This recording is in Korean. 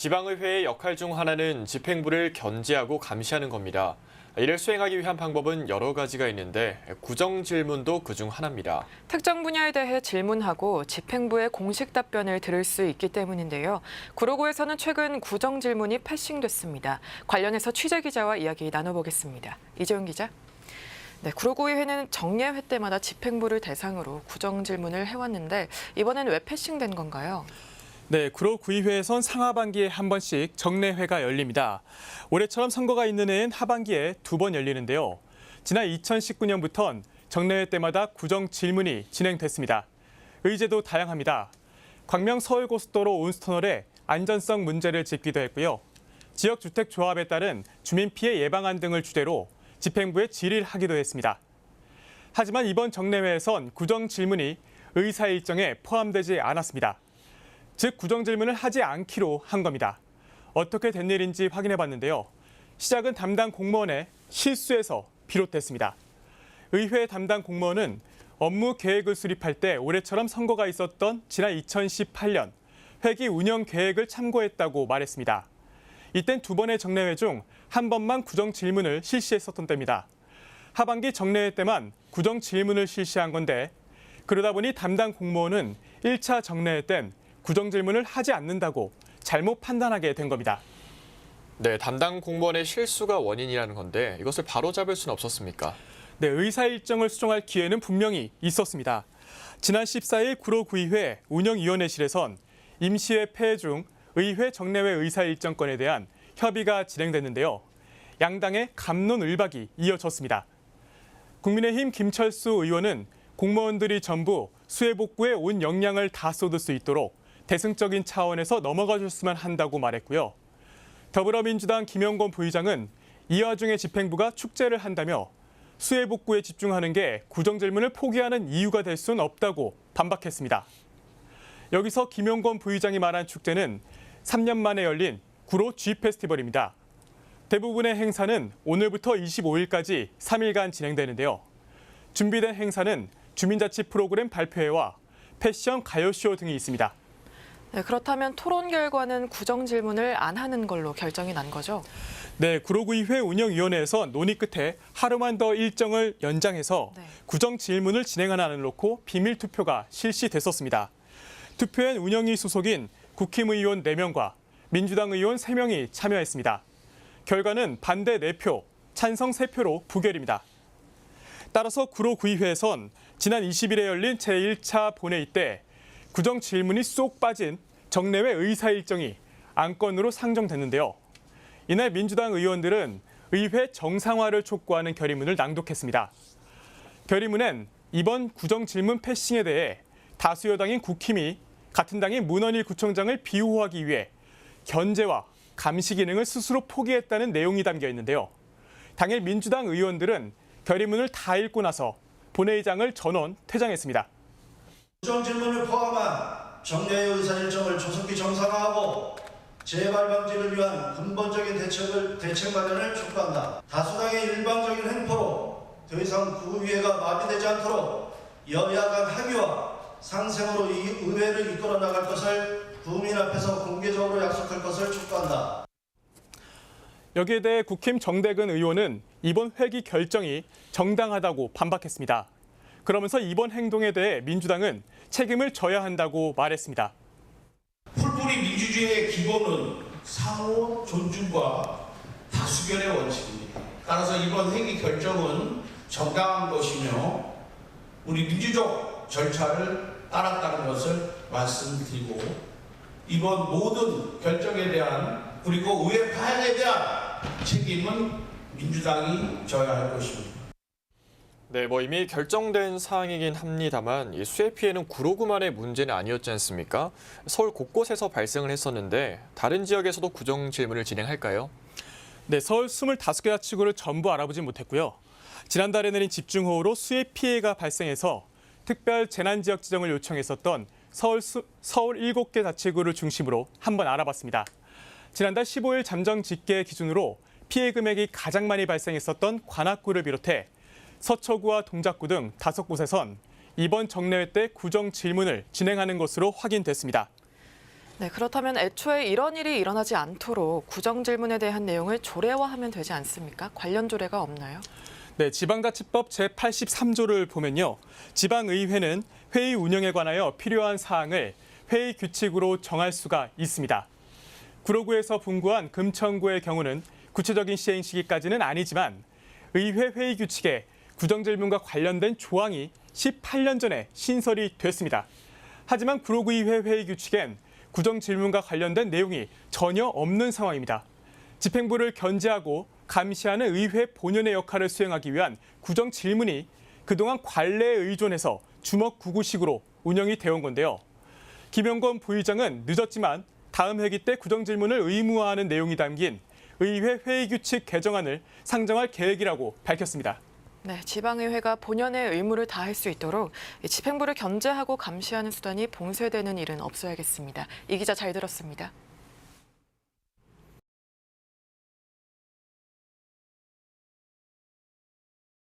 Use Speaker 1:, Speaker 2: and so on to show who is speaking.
Speaker 1: 지방의회의 역할 중 하나는 집행부를 견제하고 감시하는 겁니다. 이를 수행하기 위한 방법은 여러 가지가 있는데 구정 질문도 그중 하나입니다.
Speaker 2: 특정 분야에 대해 질문하고 집행부의 공식 답변을 들을 수 있기 때문인데요. 구로구에서는 최근 구정 질문이 패싱됐습니다. 관련해서 취재 기자와 이야기 나눠보겠습니다. 이재용 기자. 네, 구로구의회는 정례회 때마다 집행부를 대상으로 구정 질문을 해왔는데 이번엔 왜 패싱된 건가요?
Speaker 3: 네, 구로구의회에선 상하반기에 한 번씩 정례회가 열립니다. 올해처럼 선거가 있는 해엔 하반기에 두 번 열리는데요. 지난 2019년부턴 정례회 때마다 구정 질문이 진행됐습니다. 의제도 다양합니다. 광명 서울고속도로 온스터널의 안전성 문제를 짚기도 했고요. 지역주택조합에 따른 주민 피해 예방안 등을 주제로 집행부에 질의를 하기도 했습니다. 하지만 이번 정례회에선 구정 질문이 의사 일정에 포함되지 않았습니다. 즉 구정 질문을 하지 않기로 한 겁니다. 어떻게 된 일인지 확인해 봤는데요. 시작은 담당 공무원의 실수에서 비롯됐습니다. 의회 담당 공무원은 업무 계획을 수립할 때 올해처럼 선거가 있었던 지난 2018년 회기 운영 계획을 참고했다고 말했습니다. 이땐 두 번의 정례회 중 한 번만 구정 질문을 실시했었던 때입니다. 하반기 정례회 때만 구정 질문을 실시한 건데 그러다 보니 담당 공무원은 1차 정례회 땐 구정 질문을 하지 않는다고 잘못 판단하게 된 겁니다.
Speaker 1: 네, 담당 공무원의 실수가 원인이라는 건데 이것을 바로잡을 수는 없었습니까?
Speaker 3: 네, 의사 일정을 수정할 기회는 분명히 있었습니다. 지난 14일 구로구의회 운영위원회실에선 임시회 폐해 중 의회 정례회 의사 일정권에 대한 협의가 진행됐는데요. 양당의 감론을박이 이어졌습니다. 국민의힘 김철수 의원은 공무원들이 전부 수해 복구에 온 역량을 다 쏟을 수 있도록 대승적인 차원에서 넘어가 줬으면 한다고 말했고요. 더불어민주당 김영권 부의장은 이 와중에 집행부가 축제를 한다며 수해 복구에 집중하는 게 구정 질문을 포기하는 이유가 될 수는 없다고 반박했습니다. 여기서 김용건 부의장이 말한 축제는 3년 만에 열린 구로 G 페스티벌입니다. 대부분의 행사는 오늘부터 25일까지 3일간 진행되는데요. 준비된 행사는 주민자치 프로그램 발표회와 패션 가요쇼 등이 있습니다.
Speaker 2: 네, 그렇다면 토론 결과는 구정 질문을 안 하는 걸로 결정이 난 거죠?
Speaker 3: 네, 구로구의회 운영위원회에서 논의 끝에 하루만 더 일정을 연장해서
Speaker 2: 네.
Speaker 3: 구정 질문을 진행하는 안을 놓고 비밀 투표가 실시됐었습니다. 투표엔 운영위 소속인 국힘의원 4명과 민주당 의원 3명이 참여했습니다. 결과는 반대 4표, 찬성 3표로 부결입니다. 따라서 구로구의회에선 지난 20일에 열린 제1차 본회의 때 구정 질문이 쏙 빠진 정례회 의사 일정이 안건으로 상정됐는데요. 이날 민주당 의원들은 의회 정상화를 촉구하는 결의문을 낭독했습니다. 결의문엔 이번 구정 질문 패싱에 대해 다수 여당인 국힘이 같은 당인 문원일 구청장을 비호하기 위해 견제와 감시 기능을 스스로 포기했다는 내용이 담겨 있는데요. 당일 민주당 의원들은 결의문을 다 읽고 나서 본회의장을 전원 퇴장했습니다.
Speaker 4: 구정 질문을 정례의 의사 일정을 조속히 정상화하고 재발 방지를 위한 근본적인 대책을 대책 마련을 촉구한다. 다수당의 일방적인 횡포로 더 이상 구의회가 마비되지 않도록 여야 간 합의와 상생으로 이 의회를 이끌어 나갈 것을 국민 앞에서 공개적으로 약속할 것을 촉구한다.
Speaker 3: 여기에 대해 국힘 정대근 의원은 이번 회기 결정이 정당하다고 반박했습니다. 그러면서 이번 행동에 대해 민주당은 책임을 져야 한다고 말했습니다.
Speaker 5: 풀뿌리 민주주의의 기본은 상호 존중과 다수결의 원칙입니다. 따라서 이번 회기 결정은 정당한 것이며 우리 민주적 절차를 따랐다는 것을 말씀드리고 이번 모든 결정에 대한 그리고 의회 파행에 대한 책임은 민주당이 져야 할 것입니다.
Speaker 1: 네, 뭐 이미 결정된 사항이긴 합니다만 이 수해 피해는 구로구만의 문제는 아니었지 않습니까? 서울 곳곳에서 발생을 했었는데 다른 지역에서도 구정 질문을 진행할까요?
Speaker 3: 네, 서울 25개 자치구를 전부 알아보진 못했고요. 지난달에 내린 집중호우로 수해 피해가 발생해서 특별 재난 지역 지정을 요청했었던 서울 수, 서울 7개 자치구를 중심으로 한번 알아봤습니다. 지난달 15일 잠정 집계 기준으로 피해 금액이 가장 많이 발생했었던 관악구를 비롯해 서초구와 동작구 등 다섯 곳에선 이번 정례회 때 구정 질문을 진행하는 것으로 확인됐습니다.
Speaker 2: 네, 그렇다면 애초에 이런 일이 일어나지 않도록 구정 질문에 대한 내용을 조례화하면 되지 않습니까? 관련 조례가 없나요?
Speaker 3: 네, 지방자치법 제83조를 보면요. 지방의회는 회의 운영에 관하여 필요한 사항을 회의 규칙으로 정할 수가 있습니다. 구로구에서 분구한 금천구의 경우는 구체적인 시행 시기까지는 아니지만 의회 회의 규칙에 구정질문과 관련된 조항이 18년 전에 신설이 됐습니다. 하지만 구로구의회 회의 규칙엔 구정질문과 관련된 내용이 전혀 없는 상황입니다. 집행부를 견제하고 감시하는 의회 본연의 역할을 수행하기 위한 구정 질문이 그동안 관례에 의존해서 주먹구구식으로 운영이 되어 온 건데요. 김영건 부의장은 늦었지만 다음 회기 때 구정 질문을 의무화하는 내용이 담긴 의회 회의 규칙 개정안을 상정할 계획이라고 밝혔습니다.
Speaker 2: 네, 지방의회가 본연의 의무를 다할 수 있도록 이 집행부를 견제하고 감시하는 수단이 봉쇄되는 일은 없어야겠습니다. 이 기자 잘 들었습니다.